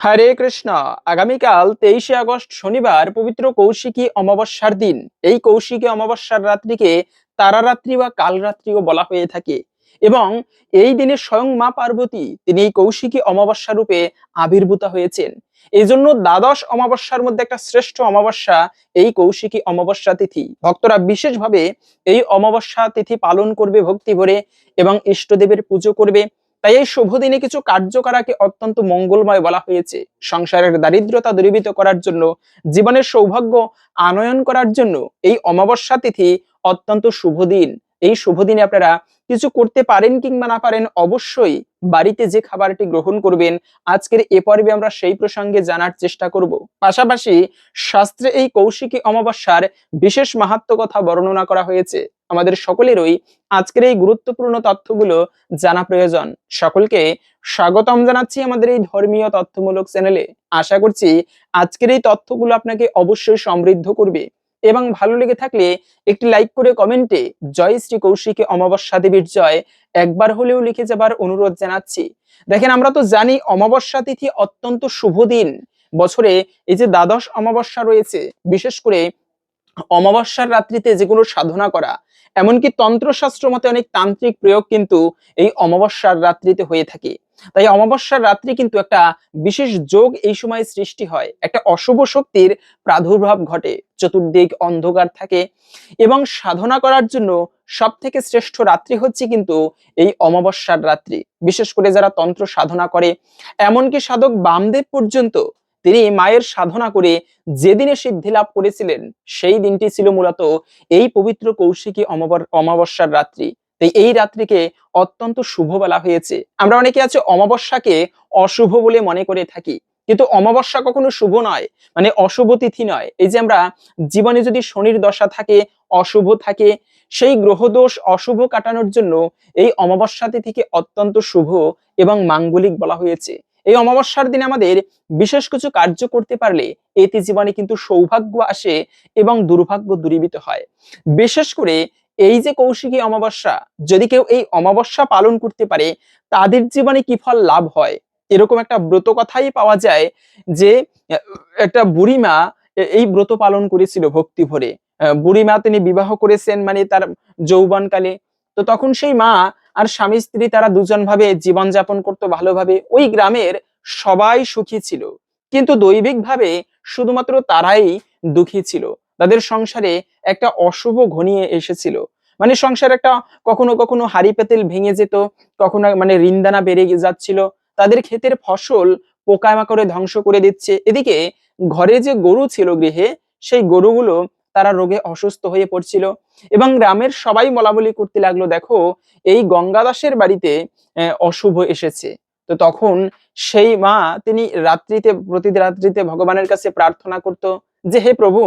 হরে কৃষ্ণ। আগামীকাল তেইশে আগস্ট শনিবার পবিত্র কৌশিকী অমাবস্যার দিন। এই কৌশিকী অমাবস্যার রাত্রিকে তারারাত্রি বা কালরাত্রিও বলা হয়ে থাকে এবং এই দিনে স্বয়ং মা পার্বতী তিনি এই কৌশিকী অমাবস্যা রূপে আবির্ভূত হয়েছেন। এই জন্য দ্বাদশ অমাবস্যার মধ্যে একটা শ্রেষ্ঠ অমাবস্যা এই কৌশিকী অমাবস্যা তিথি। ভক্তরা বিশেষভাবে এই অমাবস্যা তিথি পালন করবে ভক্তি ভরে এবং ইষ্টদেবের পুজো করবে তাই এই শুভ দিনে কিছু কার্য করাকে অত্যন্ত মঙ্গলময় বলা হয়েছে। সংসারের দারিদ্রতা দূরীভূত করার জন্য, জীবনের সৌভাগ্য আনয়ন করার জন্য এই অমাবস্যা তিথি অত্যন্ত শুভ দিন। এই শুভ দিনে আপনারা কিছু করতে পারেন কিংবা না পারেন অবশ্যই বাড়িতে যে খাবারটি গ্রহণ করবেন, আজকের এ পর্বে আমরা সেই প্রসঙ্গে জানার চেষ্টা করব। পাশাপাশি শাস্ত্রে এই কৌশিকী অমাবস্যার বিশেষ মাহাত্ম কথা বর্ণনা করা হয়েছে। আমাদের সকলেরই আজকের এই গুরুত্বপূর্ণ তথ্যগুলো জানা প্রয়োজন। সকলকে স্বাগতম জানাচ্ছি আমাদের এই ধর্মীয় তথ্যমূলক চ্যানেলে। আশা করছি আজকের এই তথ্যগুলো আপনাকে অবশ্যই সমৃদ্ধ করবে এবং ভালো লেগে থাকলে একটি লাইক করে কমেন্টে জয় শ্রী কৌশিকী অমাবস্যা দেবীর জয় একবার হলেও লিখে যাবার অনুরোধ জানাচ্ছি। দেখেন, আমরা তো জানি অমাবস্যা তিথি অত্যন্ত শুভ দিন। বছরে এই যে দ্বাদশ অমাবস্যা রয়েছে, বিশেষ করে অমাবস্যার রাত্রিতে যেগুলো সাধনা করা, এমনকি তন্ত্রশাস্ত্র মতে অনেক তান্ত্রিক প্রয়োগ কিন্তু এই অমাবস্যার রাত্রিতে হয়ে থাকে। তাই অমাবস্যার রাত্রি কিন্তু একটা বিশেষ যোগ এই সময় সৃষ্টি হয়। একটা অশুভ শক্তির প্রাদুর্ভাব ঘটে, চতুর্দিক অন্ধকার থাকে এবং সাধনা করার জন্য সব থেকে শ্রেষ্ঠ রাত্রি হচ্ছে কিন্তু এই অমাবস্যার রাত্রি। বিশেষ করে যারা তন্ত্র সাধনা করে, এমনকি সাধক বামদেব পর্যন্ত তিনি মায়ের সাধনা করে যেদিনে সিদ্ধি লাভ করেছিলেন, সেই দিনটি ছিল মূলত এই পবিত্র কৌশিকী অমাবস্যার রাত্রি। তাই এই রাত্রিকে অত্যন্ত শুভ বলা হয়েছে। আমরা অনেকে আছে অমাবস্যাকে অশুভ বলে মনে করে থাকি। কিন্তু অমাবস্যা কখনো শুভ নয় মানে অশুভ তিথি নয়। এই যে আমরা জীবনে যদি শনির দশা থাকে, অশুভ থাকে, সেই গ্রহদোষ অশুভ কাটানোর জন্য এই অমাবস্যা তিথিকে অত্যন্ত শুভ এবং মাঙ্গলিক বলা হয়েছে। এই অমাবস্যার দিনে আমাদের বিশেষ কিছু কার্য করতে পারলে এতে জীবনে কিন্তু সৌভাগ্য আসে এবং দুর্ভাগ্য দূরীভূত হয়। বিশেষ করে এই যে কৌশিকী অমাবস্যা, যদি কেউ এই অমাবস্যা পালন করতে পারে, তাদের জীবনে কি ফল লাভ হয়? এরকম একটা ব্রত কথাই পাওয়া যায় যে, একটা বুড়িমা এই ব্রত পালন করেছিল ভক্তি ভরে। বুড়িমা তিনি বিবাহ করেছেন মানে তার যৌবনকালে। তো তখন সেই মা আর স্বামী স্ত্রী তারা দুজন ভাবে জীবনযাপন করতো ভালোভাবে, ওই গ্রামের সবাই সুখী ছিল। কিন্তু দৈবিক ভাবে শুধুমাত্র তারাই দুঃখী ছিল। তাদের সংসারে একটা অশুভ ঘনিয়ে এসেছিল। মানে সংসার একটা কখনো কখনো হাড়ি পেতেল ভেঙে যেত, কখনো মানে রিন্দানা বেড়ে যাচ্ছিল। তাদের ক্ষেতের ফসল পোকামাকড়ে ধ্বংস করে দিচ্ছে। এদিকে ঘরে যে গরু ছিল গৃহে, সেই গরুগুলো তারা রোগে অসুস্থ হয়ে পড়ছিল। এবং গ্রামের সবাই বলাবলি করতে লাগল, দেখো, এই গঙ্গাদাসের বাড়িতে অশুভ এসেছে। তো তখন সেই মা তিনি রাত্রিতে, প্রতিদিন রাত্রিতে ভগবানের কাছে প্রার্থনা করত যে, হে প্রভু,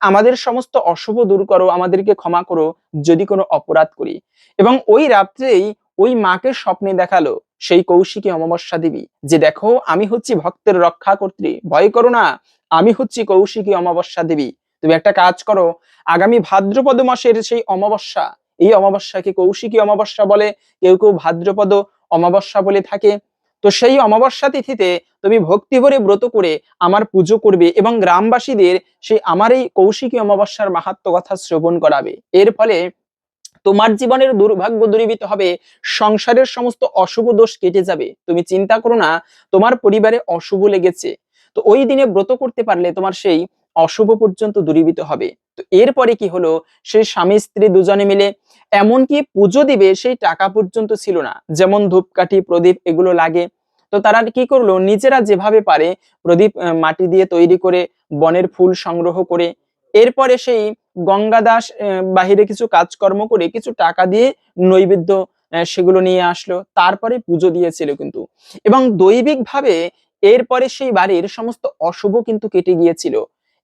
আমাদের সমস্ত অশুভ দূর করো, আমাদেরকে ক্ষমা করো, যদি কোনো অপরাধ করি। এবং ওই রাত্রেই ওই মাকে স্বপ্নে দেখাল সেই কৌশিকী অমাবস্যা দেবী যে, দেখো, আমি হচ্ছি ভক্তের রক্ষা কর্ত্রী, ভয় করো না, আমি হচ্ছি কৌশিকী অমাবস্যা দেবী। তুমি একটা কাজ করো, আগামী ভাদ্রপদ মাসের সেই অমাবস্যা, এই অমাবস্যাকে কৌশিকী অমাবস্যা বলে, কেউ কেউ ভাদ্রপদ অমাবস্যা বলে থাকে। তো সেই অমাবস্যা তিথিতে তুমি ভক্তি ভরে ব্রত করে আমার পুজো করবে এবং গ্রামবাসীদের সেই আমার এই কৌশিকী অমাবস্যার মাহাত্ম কথা শ্রবণ করাবে। এর ফলে তোমার জীবনের দুর্ভাগ্য দূরীভূত হবে, সংসারের সমস্ত অশুভ দোষ কেটে যাবে। তুমি চিন্তা করো না, তোমার পরিবারে অশুভ লেগেছে। তো ওই দিনে ব্রত করতে পারলে তোমার সেই অশুভ পর্যন্ত দূরীভূত হবে। তো এরপরে কি হলো? সেই স্বামী স্ত্রী দুজনে মিলে এমনকি পুজো দিবে সেই টাকা পর্যন্ত ছিল না। যেমন ধূপকাঠি, প্রদীপ এগুলো লাগে। তো তারা কি করল? নিজেরা যেভাবে পারে প্রদীপ মাটি দিয়ে তৈরি করে বনের ফুল সংগ্রহ করে। এরপরে সেই গঙ্গাদাস বাহিরে কিছু কাজকর্ম করে কিছু টাকা দিয়ে নৈবেদ্য সেগুলো নিয়ে আসলো। তারপরে পুজো দিয়েছিল কিন্তু। এবং দৈবিক ভাবে এরপরে সেই বাড়ির সমস্ত অশুভ কিন্তু কেটে গিয়েছিল।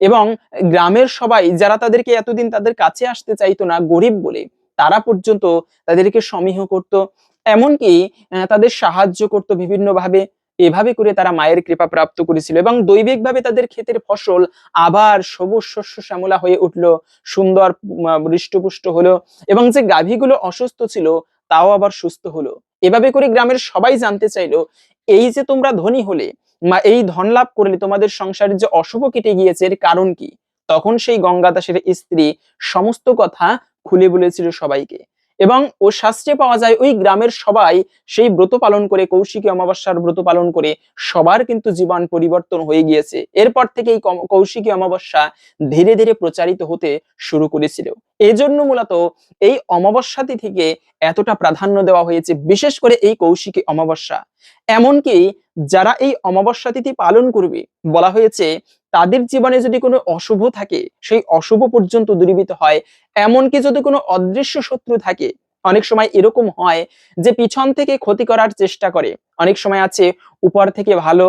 এবং গ্রামের সবাই যারা তাদেরকে এতদিন তাদের কাছে আসতে চাইতো না, গরিব বলে, তারা পর্যন্ত তাদেরকে সমীহ করত। এমনকি তাদের সাহায্য করত বিভিন্নভাবে। এভাবে করে তারা মায়ের কৃপা প্রাপ্ত করেছিল এবং দৈবিকভাবে তাদের ক্ষেতের ফসল আবার সবুজ শস্য শ্যামলা হয়ে উঠল, সুন্দর হৃষ্টপুষ্ট হলো এবং যে গাভীগুলো অসুস্থ ছিল তাও আবার সুস্থ হলো। এভাবে করে গ্রামের সবাই জানতে চাইলো, এই যে তোমরা ধনী হলে এই ধন লাভ করলে তোমাদের সংসারের যে অশুভ কেটে গিয়েছে, এর কারণ কি? তখন সেই গঙ্গা দাসের স্ত্রী সমস্ত কথা খুলে বলেছিল সবাইকে। এবং ও শাস্ত্রে পাওয়া যায় ওই গ্রামের সবাই সেই ব্রত পালন করে, কৌশিকী অমাবস্যার ব্রত পালন করে সবার কিন্তু জীবন পরিবর্তন হয়ে গিয়েছে। এরপর থেকে এই কৌশিকী অমাবস্যা ধীরে ধীরে প্রচারিত হতে শুরু করেছিল। এজন্য মূলত এই অমাবস্যা তিথিকে এতটা প্রাধান্য দেওয়া হয়েছে, বিশেষ করে এই কৌশিকী অমাবস্যা। এমনকি যারা এই অমাবস্যা তিথি পালন করবে, বলা হয়েছে তাদের জীবনে যদি কোনো অশুভ থাকে, সেই অশুভ পর্যন্ত দূরীভূত হয়। এমনকি যদি কোনো অদৃশ্য শত্রু থাকে, অনেক সময় এরকম হয় যে পিছন থেকে ক্ষতি করার চেষ্টা করে। অনেক সময় আছে উপর থেকে ভালো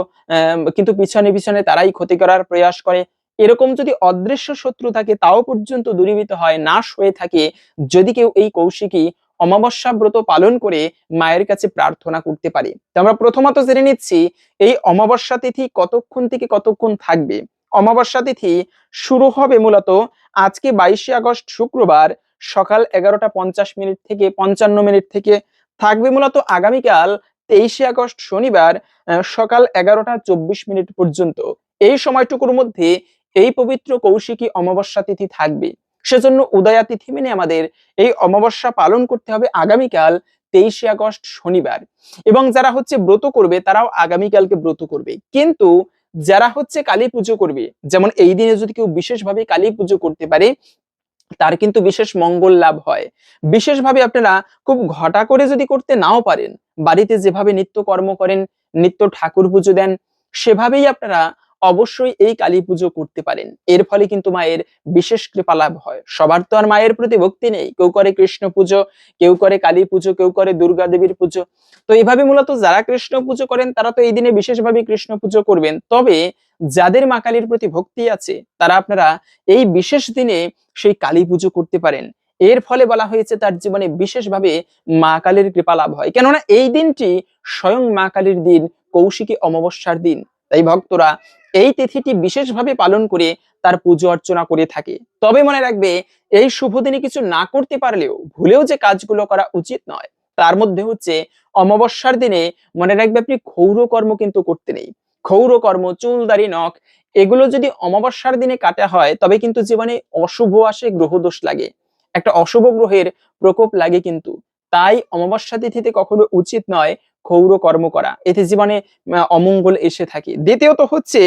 কিন্তু পিছনে পিছনে তারাই ক্ষতি করার প্রয়াস করে। এরকম যদি অদৃশ্য শত্রু থাকে, তাও পর্যন্ত দূরীভূত হয়, নাশ হয়ে থাকে। যদি কেউ এই কৌশিকী অমাবস্যা ব্রত পালন করে মায়ের কাছে প্রার্থনা করতে পারে। তো আমরা প্রথমত জেনে নিচ্ছি, এই অমাবস্যা তিথি কতক্ষণ থেকে কতক্ষণ থাকবে? অমাবস্যা তিথি শুরু হবে মূলত আজকে বাইশে আগস্ট শুক্রবার সকাল এগারোটা পঞ্চাশ মিনিট থেকে পঞ্চান্ন মিনিট থেকে থাকবে মূলত আগামীকাল তেইশে আগস্ট শনিবার সকাল এগারোটা চব্বিশ মিনিট পর্যন্ত। এই সময়টুকুর মধ্যে এই পবিত্র কৌশিকী অমাবস্যা তিথি থাকবে। সেজন্য উদয়া তিথি মেনে আমাদের এই অমাবস্যা পালন করতে হবে আগামীকাল তেইশে আগস্ট শনিবার। এবং যারা হচ্ছে ব্রত করবে, তারাও আগামীকালকে ব্রত করবে। কিন্তু যারা হচ্ছে কালী পুজো করবে, যেমন এই দিনে যদি কেউ বিশেষভাবে কালী পুজো করতে পারে, তার কিন্তু বিশেষ মঙ্গল লাভ হয়। বিশেষভাবে আপনারা খুব ঘটা করে যদি করতে নাও পারেন, বাড়িতে যেভাবে নিত্য কর্ম করেন, নিত্য ঠাকুর পুজো দেন, সেভাবেই আপনারা অবশ্যই এই কালী পুজো করতে পারেন। এর ফলে কিন্তু মায়ের বিশেষ কৃপা লাভ হয়। সবার তো আর মায়ের প্রতি ভক্তি নেই। কেউ করে কৃষ্ণ পুজো, কেউ করে কালী পুজো, কেউ করে দুর্গা দেবীর পুজো। তো এইভাবে মূলত যারা কৃষ্ণ পুজো করেন, তারা তো এই দিনে বিশেষভাবে কৃষ্ণ পুজো করবেন। তবে যাদের মা কালীর প্রতি ভক্তি আছে, তারা আপনারা এই বিশেষ দিনে সেই কালী পুজো করতে পারেন। এর ফলে বলা হয়েছে তার জীবনে বিশেষভাবে মা কালীর কৃপা লাভ হয়। কেননা এই দিনটি স্বয়ং মা কালীর দিন, কৌশিকী অমাবস্যার দিন। তাই ভক্তরা এই তিথিটি বিশেষভাবে পালন করে তার পুজো অর্চনা করে থাকে। তবে মনে রাখবে, এই শুভ দিনে কিছু না করতে পারলেও ভুলেও যে কাজগুলো করা উচিত নয়। তার মধ্যে হচ্ছে, অমাবস্যার দিনে মনে রাখবে আপনি ক্ষৌর কর্ম কিন্তু করতে নেই। ক্ষৌর কর্ম চুলদারি নখ, এগুলো যদি অমাবস্যার দিনে কাটা হয়, তবে কিন্তু জীবনে অশুভ আসে গ্রহদোষ লাগে। একটা অশুভ গ্রহের প্রকোপ লাগে কিন্তু। তাই অমাবস্যা তিথিতে কখনো উচিত নয় ক্ষৌর কর্ম করা। এতে জীবনে অমঙ্গল এসে থাকে। দ্বিতীয়ত হচ্ছে,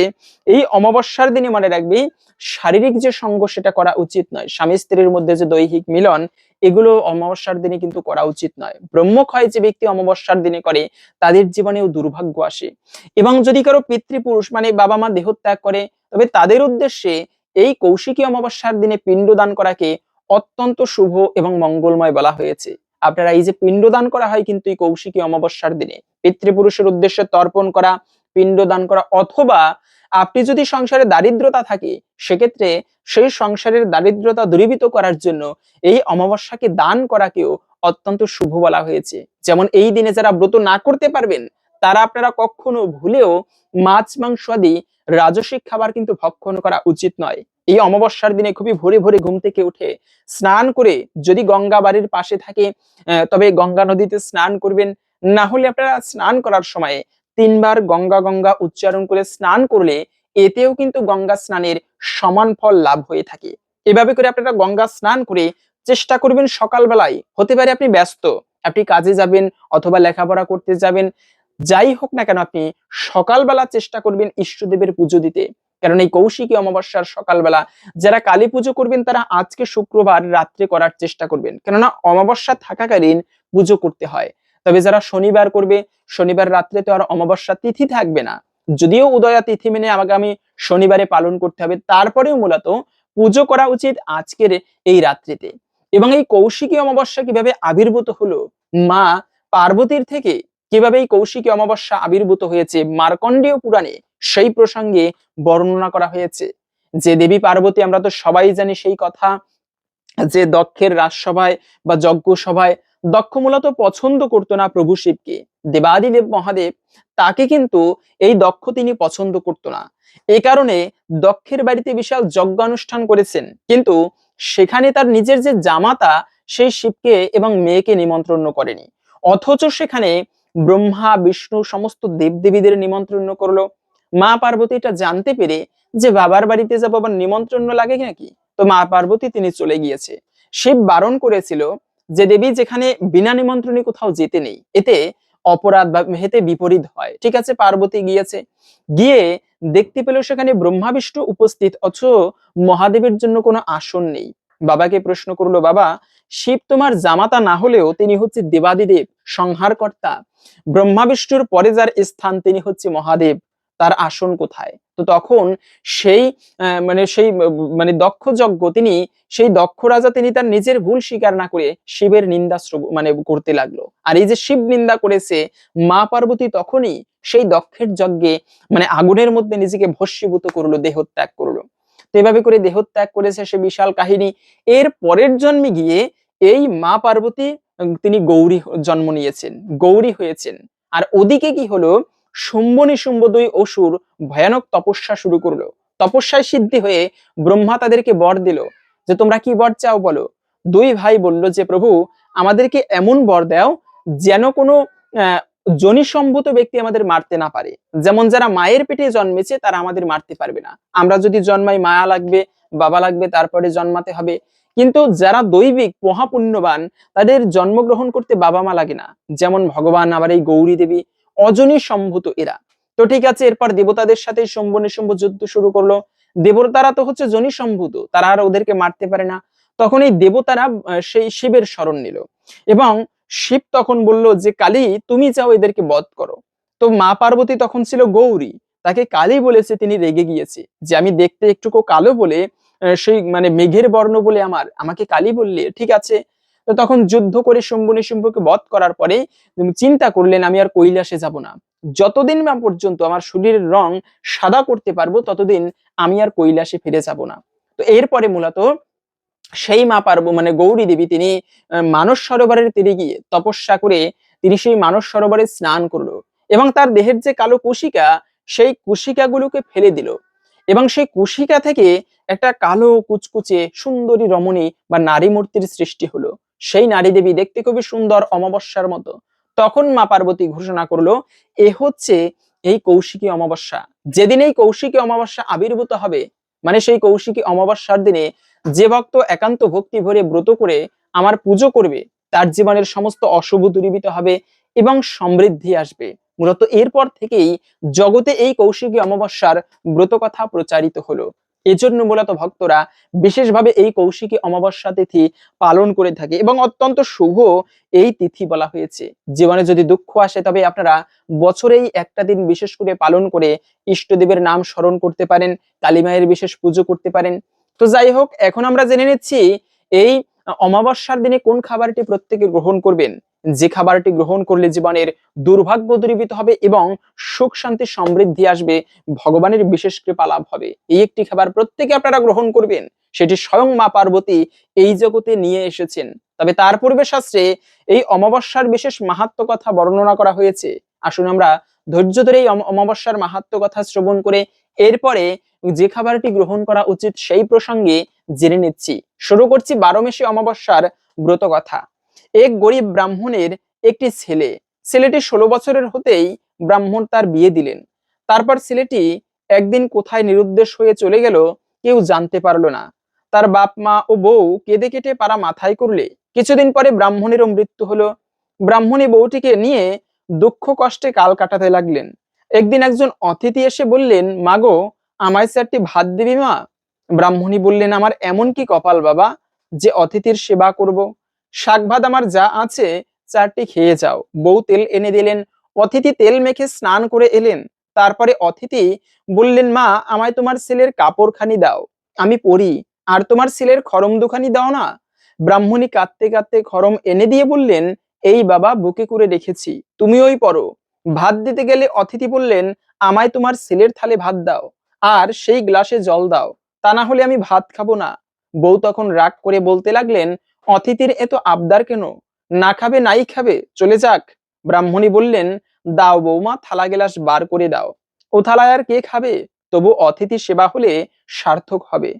এই অমাবস্যার দিনে মনে রাখবি, শারীরিক যে সঙ্গ সেটা করা উচিত নয়। স্বামী স্ত্রীর মধ্যে যে দৈহিক মিলন, এগুলো অমাবস্যার দিনে কিন্তু করা উচিত নয়। ব্রহ্মক্ষয় যে ব্যক্তি অমাবস্যার দিনে করে, তাদের জীবনেও দুর্ভাগ্য আসে। এবং যদি কারও পিতৃপুরুষ মানে বাবা মা দেহত্যাগ করে, তবে তাদের উদ্দেশ্যে এই কৌশিকী অমাবস্যার দিনে পিণ্ডদান করাকে অত্যন্ত শুভ এবং মঙ্গলময় বলা হয়েছে। আপনারা এই যে পিণ্ডদান করা হয় কিন্তু এই কৌশিকী অমাবস্যার দিনে, পিতৃপুরুষের উদ্দেশ্যে তর্পণ করা, পিণ্ডদান করা অথবা আপনি যদি সংসারে দারিদ্রতা থাকে, সেক্ষেত্রে সেই সংসারের দারিদ্রতা দূরীভূত করার জন্য এই অমাবস্যাকে দান করাকেও অত্যন্ত শুভ বলা হয়েছে। যেমন এই দিনে যারা ব্রত না করতে পারবেন, তারা আপনারা কখনো ভুলেও মাছ, মাংস আদি রাজসিক খাবার কিন্তু ভক্ষণ করা উচিত নয়। এই অমাবস্যার দিনে খুবই ভোরে ভোরে ঘুম থেকে উঠে স্নান করে যদি গঙ্গা বাড়ির পাশে থাকে তবে গঙ্গা নদীতে স্নান করবেন। না হলে আপনারা স্নান করার সময় তিনবার গঙ্গা গঙ্গা উচ্চারণ করে স্নান করলে এতেও কিন্তু গঙ্গা স্নানের সমান ফল লাভ হয়ে থাকে। এভাবে করে আপনারা গঙ্গা স্নান করে চেষ্টা করবেন সকালবেলায়। হতে পারে আপনি ব্যস্ত, আপনি কাজে যাবেন অথবা লেখাপড়া করতে যাবেন। যাই হোক না কেন, আপনি সকালবেলা চেষ্টা করবেন ইষ্টদেবের পুজো দিতে। কারণ এই কৌশিকী অমাবস্যার সকালবেলা যারা কালী পুজো করবেন, তারা আজকে শুক্রবার রাত্রে করার চেষ্টা করবেন। কেননা অমাবস্যা থাকাকালীন পুজো করতে হয়। তবে যারা শনিবার করবে, শনিবার রাত্রে তো আর অমাবস্যা তিথি থাকবে না। যদিও উদয়া তিথি মেনে আগামী শনিবারে পালন করতে হবে, তারপরেও মূলত পুজো করা উচিত আজকের এই রাত্রিতে। এবং এই কৌশিকী অমাবস্যা কীভাবে আবির্ভূত হলো, মা পার্বতীর থেকে কীভাবে এই কৌশিকী অমাবস্যা আবির্ভূত হয়েছে, মার্কণ্ডেয় পুরাণে সেই প্রসঙ্গে বর্ণনা করা হয়েছে যে দেবী পার্বতী, আমরা তো সবাই জানি সেই কথা যে দক্ষের রাজসভায় বা যজ্ঞ সভায় দক্ষ মূলত পছন্দ করতো না প্রভু শিবকে। দেবাদিদেব মহাদেব তাকে কিন্তু এই দক্ষ তিনি পছন্দ করতো না। এই কারণে দক্ষের বাড়িতে বিশাল যজ্ঞ অনুষ্ঠান করেছেন। কিন্তু সেখানে তার নিজের যে জামাতা, সেই শিবকে এবং মেয়েকে নিমন্ত্রণ করেনি। অথচ সেখানে ব্রহ্মা, বিষ্ণু, সমস্ত দেবদেবীদের নিমন্ত্রণ করল। মা পার্বতী এটা জানতে পেরে যে বাবার বাড়িতে যাব আবার নিমন্ত্রণ লাগে নাকি? তো মা পার্বতী তিনি চলে গিয়েছে। শিব বারণ করেছিল যে দেবী, যেখানে বিনা নিমন্ত্রণে কোথাও যেতে নেই, এতে অপরাধ বা হেতে বিপরীত হয়। ঠিক আছে, পার্বতী গিয়েছে। গিয়ে দেখতে পেল সেখানে ব্রহ্মা বিষ্ণু উপস্থিত, অথচ মহাদেবের জন্য কোনো আসন নেই। বাবাকে প্রশ্ন করল, বাবা, শিব তোমার জামাতা না হলেও তিনি হচ্ছে দেবাদিদেব, সংহারকর্তা। ব্রহ্মা বিষ্ণুর পরে যার স্থান তিনি হচ্ছে মহাদেব। তার আসন কোথায়? তো তখন সেই মানে সেই মানে দক্ষ যজ্ঞ তিনি, সেই দক্ষ রাজা তিনি তার নিজের ভুল স্বীকার না করে শিবের নিন্দা মানে করতে লাগল। আর এই যে শিব নিন্দা করেছে মা পার্বতী তখনই সেই দক্ষের যজ্ঞে মানে আগুনের মধ্যে নিজেকে ভস্মীভূত করল, দেহত্যাগ করল। তো এভাবে করে দেহত্যাগ করেছে সে বিশাল কাহিনী। এর পরের জন্মে গিয়ে এই মা পার্বতী তিনি গৌরী জন্ম নিয়েছেন, গৌরী হয়েছেন। আর ওদিকে কি হলো শুম্ভ নিশুম্ভ দুই অসুর ভয়ানক তপস্যা শুরু করল। তপস্যায় সিদ্ধি হয়ে ব্রহ্মা তাদেরকে বর দিল যে তোমরা কি বর চাও বলো? দুই ভাই বলল যে প্রভু আমাদেরকে এমন বর দাও যেন কোনো আহ, জনিসম্ভূত ব্যক্তি আমাদের মারতে না পারে। যেমন যারা মায়ের পেটে জন্মেছে তারা আমাদের মারতে পারবে না। আমরা যদি জন্মাই মায়া লাগবে বাবা লাগবে তারপরে জন্মাতে হবে। কিন্তু যারা দৈবিক মহাপুণ্যবান তাদের জন্মগ্রহণ করতে বাবা মা লাগে না। যেমন ভগবান আবার এই গৌরী দেবী অজনী সম্ভূত এরা। তো ঠিক আছে, এরপর দেবতাদের সাথে শম্ভ নিশম্ভ যুদ্ধ শুরু করল। দেবতারা তো হচ্ছে জনি সম্ভূত, তারা আর ওদেরকে মারতে পারে না। তখন এই দেবতারা সেই শিবের শরণ নিল। এবং শিব তখন বলল যে, কালী, তুমি যাও এদেরকে বধ করো। তো মা পার্বতী তখন ছিল গৌরী, তাকে কালী বলেছে তিনি রেগে গিয়েছে। যে, আমি দেখতে একটুকু কালো বলে সেই মানে মেঘের বর্ণ বলে আমার, আমাকে কালী বললে, ঠিক আছে তো তখন যুদ্ধ করে শম্ভু নিশুম্ভকে বধ করার পরে চিন্তা করলেন, আমি আর কৈলাসে যাব না। যতদিন না পর্যন্ত আমার শরীরের রং সাদা করতে পারব, ততদিন আমি আর কৈলাসে ফিরে যাব না। তো এরপরে মূলত সেই মা পার্ব মানে গৌরী দেবী, তিনি মানস সরোবরের তীরে গিয়ে তপস্যা করে তিনি সেই মানস সরোবরে স্নান করল এবং তার দেহের যে কালো কুশিকা, সেই কুশিকাগুলোকে ফেলে দিল এবং সেই কুশিকা থেকে একটা কালো কুচকুচে সুন্দরী রমণী বা নারী মূর্তির সৃষ্টি হলো। সেই নারী দেবী দেখতে খুবই সুন্দর অমাবস্যার মতো। তখন মা পার্বতী ঘোষণা করল, এ হচ্ছে এই কৌশিকী অমাবস্যা। যেদিন এই কৌশিকী অমাবস্যা আবির্ভূত হবে মানে সেই কৌশিকী অমাবস্যার দিনে যে ভক্ত একান্ত ভক্তি ভরে ব্রত করে আমার পুজো করবে, তার জীবনের সমস্ত অশুভ দূরীভূত হবে এবং সমৃদ্ধি আসবে। মূলত এরপর থেকেই জগতে এই কৌশিকী অমাবস্যার ব্রত কথা প্রচারিত হলো। এজন্য মূলত ভক্তরা বিশেষভাবে এই কৌশিকী অমাবস্যা তিথি পালন করে থাকে এবং অত্যন্ত শুভ এই তিথি বলা হয়েছে। জীবনে যদি দুঃখ আসে তবে আপনারা বছরেই একটা দিন বিশেষ করে পালন করে ইষ্টদেবের নাম স্মরণ করতে পারেন, কালী মায়ের বিশেষ পুজো করতে পারেন। তো যাই হোক, এখন আমরা জেনে নিচ্ছি এই অমাবস্যার দিনে কোন খাবারটি প্রত্যেকে গ্রহণ করবেন। যে খাবারটি গ্রহণ করলে জীবনের দুর্ভাগ্য দূরীভূত হবে এবং সুখ, শান্তি সমৃদ্ধি আসবে, ভগবানের বিশেষ কৃপা লাভ হবে। এই একটি খাবার প্রত্যেকে আপনারা গ্রহণ করবেন। সেটি স্বয়ং মা পার্বতী এই জগতে নিয়ে এসেছেন। তবে তার পূর্বে শাস্ত্রে এই অমাবস্যার বিশেষ মাহাত্ম কথা বর্ণনা করা হয়েছে। আসুন আমরা ধৈর্য ধরে এই অমাবস্যার মাহাত্ম কথা শ্রবণ করে এরপরে যে খাবারটি গ্রহণ করা উচিত সেই প্রসঙ্গে জেনে নিচ্ছি। শুরু করছি বারোমেশী অমাবস্যার ব্রত কথা। এক গরিব ব্রাহ্মণের একটি ছেলে। ছেলেটি ষোলো বছরের হতেই ব্রাহ্মণ তার বিয়ে দিলেন। তারপর ছেলেটি একদিন কোথায় নিরুদ্দেশ হয়ে চলে গেল কেউ জানতে পারল না। তার বাপ, মা ও বউ কেঁদে কেটে পারা মাথায় করলে। কিছুদিন পরে ব্রাহ্মণেরও মৃত্যু হলো। ব্রাহ্মণী বউটিকে নিয়ে দুঃখ কষ্টে কাল কাটাতে লাগলেন। একদিন একজন অতিথি এসে বললেন মাগো আমায় চারটি ভাত দিবি মা? ব্রাহ্মণী বললেন, আমার এমন কি কপাল বাবা, যে অতিথির সেবা করব? শাক ভাত আমার যা আছে, চারটি খেয়ে যাও। বউ তেল এনে দিলেন, অতিথি তেল মেখে স্নান করে এলেন। তারপরে অতিথি বললেন, মা, আমায় তোমার ছেলের কাপড়খানি দাও, আমি পরি, আর তোমার ছেলের খরম দুখানি দাও না? ব্রাহ্মণী কাঁদতে কাঁদতে খরম এনে দিয়ে বললেন, এই বাবা, বুকে করে রেখেছি তুমি ওই পরো ভাত দিতে গেলে অতিথি বললেন, আমায় তোমার ছেলের থালে ভাত দাও, আর সেই গ্লাসে জল দাও, তা না হলে আমি ভাত খাব না। বউ তখন রাগ করে বলতে লাগলেন অতিথির এত আবদার কেন? না খাবে, নাই খাবে? চলে যাক। ব্রাহ্মণী বললেন, দাও বৌমা, থালা গেলাস বার করে দাও। ও থালায় আর কে খাবে? তবু অতিথি সেবা হলে সার্থক হবে।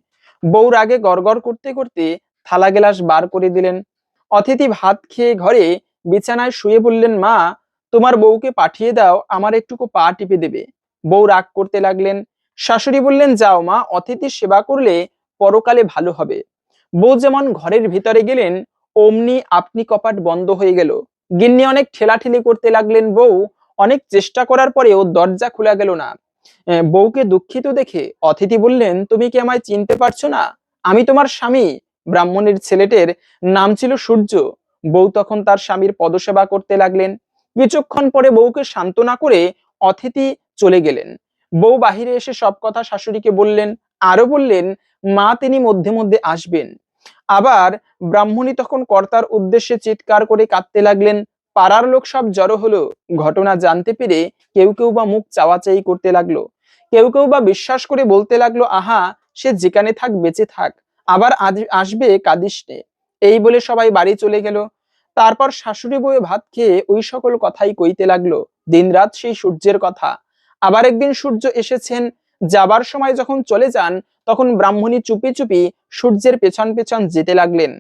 বউ রাগে গড়গড় করতে করতে থালা গেলাস বার করে দিলেন। অতিথি ভাত খেয়ে ঘরে বিছানায় শুয়ে বললেন, মা, তোমার বউকে পাঠিয়ে দাও, আমার একটুকু পা টিপে দেবে। বউ রাগ করতে লাগলেন। শাশুড়ি বললেন, যাও মা অতিথি সেবা করলে পরকালে ভালো হবে। বউ যেমন ঘরের ভিতরে গেলেন, অমনি আপনি কপাট বন্ধ হয়ে গেল। গিন্নি অনেক ঠেলাঠেলি করতে লাগলেন বউ, অনেক চেষ্টা করার পরেও দরজা খোলা গেল না। বউকে দুঃখিত দেখে অতিথি বললেন, তুমি কি আমায় চিনতে পারছ না? আমি তোমার স্বামী। ব্রাহ্মণের ছেলেটের নাম ছিল সূর্য। বউ তখন তার স্বামীর পদসেবা করতে লাগলেন। কিছুক্ষণ পরে বউকে সান্ত্বনা করে অতিথি চলে গেলেন। বউ বাহিরে এসে সব কথা শাশুড়িকে বললেন আরও বললেন, মা, তিনি মধ্যে মধ্যে আসবেন। আবার ব্রাহ্মণী তখন কর্তার উদ্দেশ্যে চিৎকার করে কাঁদতে লাগলেন, পাড়ার লোক সব জড়ো হলো। ঘটনা জানতে পেরে কেউ কেউ বা মুখ চাওয়াচাই করতে লাগল। কেউ কেউ বা বিশ্বাস করে বলতে লাগল, আহা, সে যেখানে থাক বেঁচে থাক, আবার আসবে কাঁদিস নে। এই বলে সবাই বাড়ি চলে গেল। তারপর শাশুড়ি বউয়ে ভাত খেয়ে ওই সকল কথাই কইতে লাগল। দিনরাত সেই সূর্যের কথা। আবার একদিন সূর্য এসেছেন যাবার সময় যখন চলে যান, তখন ব্রাহ্মণী চুপি চুপি সূর্যের পেছন পেছন যেতে লাগলেন।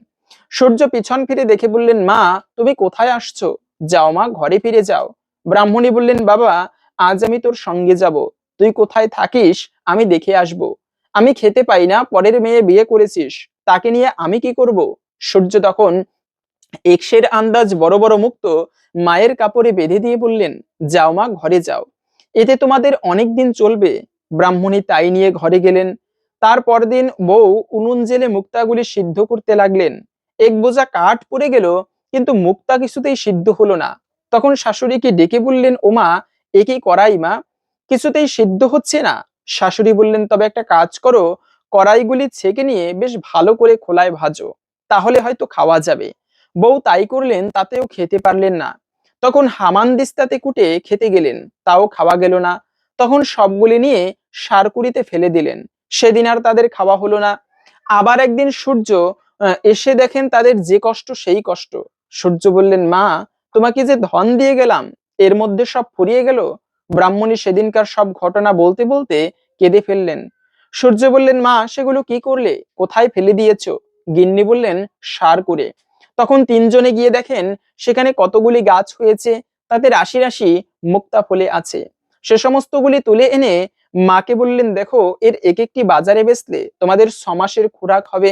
সূর্য পিছন ফিরে দেখে বললেন, মা, তুমি কোথায় আসছো? যাও মা, ঘরে ফিরে যাও। ব্রাহ্মণী বললেন, বাবা, আজ আমি তোর সঙ্গে যাব। তুই কোথায় থাকিস? আমি দেখে আসব। আমি খেতে পাই না, পরের মেয়ে বিয়ে করেছিস। তাকে নিয়ে আমি কি করব? সূর্য তখন এক্সের আন্দাজ বড় বড় মুক্ত মায়ের কাপড়ে বেঁধে দিয়ে বললেন, যাও মা, ঘরে যাও। এতে তোমাদের অনেক দিন চলবে। ব্রাহ্মণী তাই নিয়ে ঘরে গেলেন। তার পরদিন বউ উনুন জেলে মুক্তাগুলি সিদ্ধ করতে লাগলেন। এক বোঝা কাঠ পড়ে গেল, কিন্তু মুক্তা কিছুতেই সিদ্ধ হলো না। তখন শাশুড়িকে ডেকে বললেন, ওমা, এ করাই মা? কিছুতেই সিদ্ধ হচ্ছে না? শাশুড়ি বললেন, তবে একটা কাজ করো, কড়াইগুলি ছেঁকে নিয়ে বেশ ভালো করে খোলায় ভাজো, তাহলে হয়তো খাওয়া যাবে। বউ তাই করলেন, তাতেও খেতে পারলেন না। তখন হামানদিস্তাতে কুটে খেতে গেলেন, তাও খাওয়া গেল না। তখন সবগুলি নিয়ে সারকুড়িতে ফেলে দিলেন। সেদিন আর তাদের খাওয়া হলো না। আবার একদিন সূর্য এসে দেখেন তাদের যে কষ্ট, সেই কষ্ট। সূর্য বললেন, মা, তোমাকে যে ধন দিয়ে গেলাম, এর মধ্যে সব ফুরিয়ে গেল? ব্রাহ্মণী সেদিনকার সব ঘটনা বলতে বলতে কেঁদে ফেললেন। সূর্য বললেন, মা, সেগুলো কি করলে? কোথায় ফেলে দিয়েছ? গিন্নি বললেন, সার করে। তখন তিনজনে গিয়ে দেখেন, সেখানে কতগুলি গাছ হয়েছে, তাতে রাশি রাশি মুক্তা ফলে আছে। সে সমস্তগুলি তুলে এনে মাকে বললেন, দেখো, এর এক একটি বাজারে বেচলে তোমাদের ছমাসের খোরাক হবে।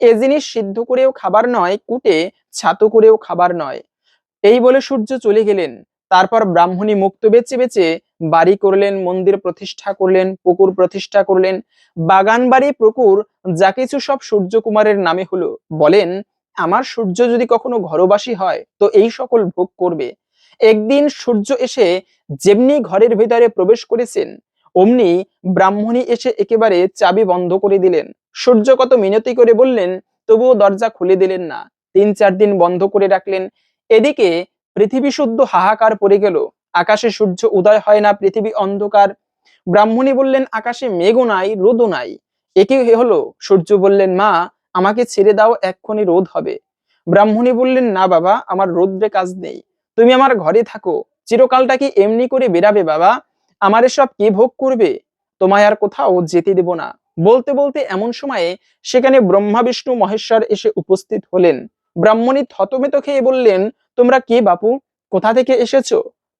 এ জিনিস সিদ্ধ করেও খাবার নয়, কুটে ছাতু করেও খাবার নয়। এই বলে সূর্য চলে গেলেন। তারপর ব্রাহ্মণী মুক্ত বেচে বেচে বাড়ি করলেন, মন্দির প্রতিষ্ঠা করলেন, পুকুর প্রতিষ্ঠা করলেন। বাগান, বাড়ি, পুকুর, যা কিছু সব সূর্যকুমারের নামে হলো। বলেন, আমার সূর্য যদি কখনো ঘরবাসী হয়, তো এই সকল ভোগ করবে। একদিন সূর্য এসে যেমনি ঘরের ভিতরে প্রবেশ করেছেন, অমনি ব্রাহ্মণী এসে একেবারে চাবি বন্ধ করে দিলেন। সূর্য কত মিনতি করে বললেন, তবুও দরজা খুলে দিলেন না। তিন চার দিন বন্ধ করে রাখলেন। এদিকে পৃথিবী শুদ্ধ হাহাকার পড়ে গেল। আকাশে সূর্য উদয় হয় না, পৃথিবী অন্ধকার। ব্রাহ্মণী বললেন, আকাশে মেঘও নাই, রোদও নাই। একে হলো, সূর্য বললেন, মা, আমাকে ছেড়ে দাও, এক্ষুনি রোদ হবে। ব্রাহ্মণী বললেন, না বাবা, আমার রোদ্রে কাজ নেই। তুমি আমার ঘরে থাকো। চিরকালটা কি এমনি করে বেরাবে বাবা? আমার এসব কে ভোগ করবে? তোমায় আর কোথাও যেতে দেব না। বলতে বলতে এমন সময়ে সেখানে ব্রহ্মা, বিষ্ণু, মহেশ্বর এসে উপস্থিত হলেন। ব্রাহ্মণী থতমেত খেয়ে বললেন, তোমরা কে বাপু? কোথা থেকে এসেছ?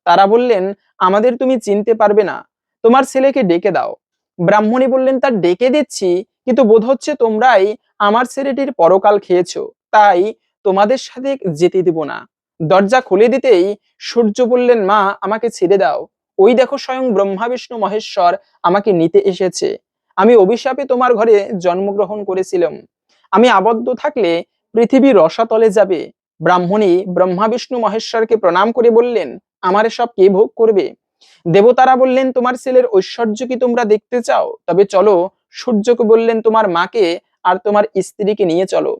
তারা বললেন, আমাদের তুমি চিনতে পারবে না। তোমার ছেলেকে ডেকে দাও। ব্রাহ্মণী বললেন তার ডেকে দিচ্ছি, কিন্তু বোধ হচ্ছে তোমরাই আমার ছেলেটির পরকাল খেয়েছো। তাই তোমাদের সাথে যেতে দিব না। দরজা খুলে দিতেই সূর্য বললেন, মা, আমাকে ছেড়ে দাও। ওই দেখো স্বয়ং ব্রহ্মা, বিষ্ণু, মহেশ্বর আমাকে নিতে এসেছে। আমি অভিশাপে তোমার ঘরে জন্মগ্রহণ করেছিলাম। আমি আবদ্ধ থাকলে পৃথিবী রসাতলে যাবে। ব্রাহ্মণী ব্রহ্মা, বিষ্ণু, মহেশ্বরকে প্রণাম করে বললেন, আমার সব কে ভোগ করবে? দেবতারা বললেন, তোমার ছেলের ঐশ্বর্য কি তোমরা দেখতে চাও? তবে চলো, সূর্যকে বললেন, তোমার মাকে আর তোমার স্ত্রীকে নিয়ে চলো।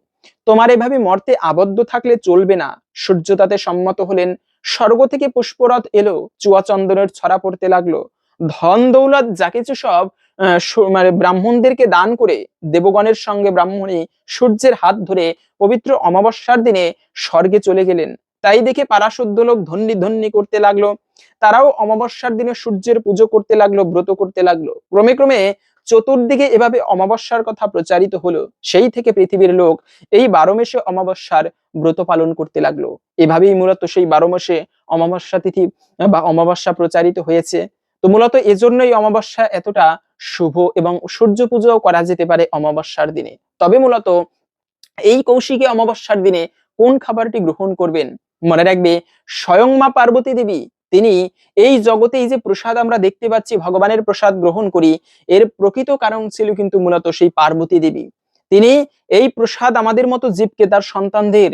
তোমার এভাবে মর্তে আবদ্ধ থাকলে চলবে না। সূর্য তাতে সম্মত হলেন, স্বর্গ থেকে পুষ্পরথ এলো, চুয়াচন্দনের ছড়া পড়তে লাগল। ধন দৌলত যা কিছু সব মানে ব্রাহ্মণদেরকে দান করে, দেবগণের সঙ্গে ব্রাহ্মণী সূর্যের হাত ধরে পবিত্র অমাবস্যার দিনে স্বর্গে চলে গেলেন। তাই দেখে পারাশুদ্ধ লোক ধন্যি ধন্যি করতে লাগল। তারাও অমাবস্যার দিনে সূর্যের পুজো করতে লাগল, ব্রত করতে লাগল। ক্রমে ক্রমে চতুর্দিকে এভাবে অমাবস্যার কথা প্রচারিত হলো, সেই থেকে পৃথিবীর লোক এই বারো মাসে অমাবস্যার ব্রত পালন করতে লাগল। এভাবেই মূলত সেই বারো মাসে অমাবস্যা তিথি বা অমাবস্যা প্রচারিত হয়েছে। তো মূলত এজন্যই অমাবস্যা এতটা শুভ এবং সূর্য পুজো করা যেতে পারে অমাবস্যার দিনে। তবে মূলত এই কৌশিকী অমাবস্যার দিনে কোন খাবারটি গ্রহণ করবেন? মনে রাখবে স্বয়ং মা পার্বতী দেবী তিনি এই জগতে এই যে প্রসাদ আমরা দেখতে পাচ্ছি, ভগবানের প্রসাদ গ্রহণ করি, এর প্রকৃত কারণ ছিল কিন্তু মূলত সেই পার্বতী দেবী। তিনি এই প্রসাদ আমাদের মতো জীবকে, তার সন্তানদের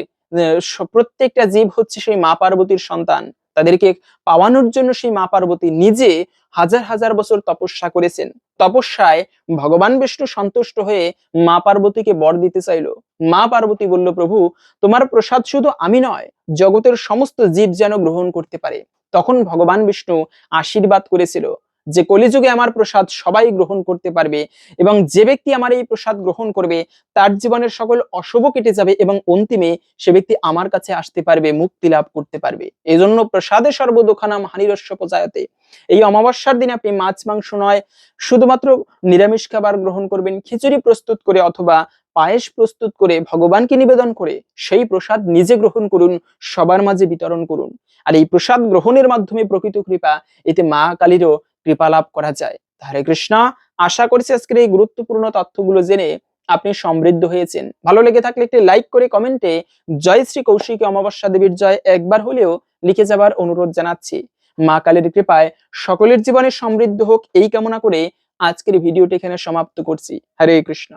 প্রত্যেকটা জীব হচ্ছে সেই মা পার্বতীর সন্তান। তাদেরকে পাওয়ানোর জন্য সেই মা পার্বতী নিজে হাজার হাজার বছর তপস্যা করেছেন। তপস্যায় ভগবান বিষ্ণু সন্তুষ্ট হয়ে মা পার্বতীকে বর দিতে চাইল। মা পার্বতী বলল, প্রভু, তোমার প্রসাদ শুধু আমি নয়, জগতের সমস্ত জীব যেন গ্রহণ করতে পারে। তখন ভগবান বিষ্ণু আশীর্বাদ করেছিল। যে কলিযুগে আমার প্রসাদ সবাই গ্রহণ করতে পারবে এবং যে ব্যক্তি আমার এই প্রসাদ গ্রহণ করবে, তার জীবনের সকল অশুভ কেটে যাবে এবং অন্তিমে সে ব্যক্তি আমার কাছে আসতে পারবে, মুক্তি লাভ করতে পারবে। এই জন্য প্রসাদে সর্বদোখানাম হানিরস্য পজায়তে এই অমাবস্যার দিনে আপনি মাছ, মাংস নয়, শুধুমাত্র নিরামিষ খাবার গ্রহণ করবেন, খিচুড়ি প্রস্তুত করে অথবা পায়েস প্রস্তুত করে ভগবানকে নিবেদন করে সেই প্রসাদ নিজে গ্রহণ করুন, সবার মাঝে বিতরণ করুন। আর এই প্রসাদ গ্রহণের মাধ্যমে প্রকৃত কৃপা, এতে মা কালীরও কৃপা লাভ করা যায়। হরে কৃষ্ণ। আশা করছি আজকের এই গুরুত্বপূর্ণ তথ্যগুলো জেনে আপনি সমৃদ্ধ হয়েছেন। ভালো লেগে থাকলে একটি লাইক করে কমেন্টে জয় শ্রী কৌশিকী অমাবস্যা দেবীর জয় একবার হলেও লিখে যাবার অনুরোধ জানাচ্ছি। মা কালীর কৃপায় সকলের জীবনে সমৃদ্ধ হোক এই কামনা করে আজকের ভিডিওটি এখানে সমাপ্ত করছি। হরে কৃষ্ণ।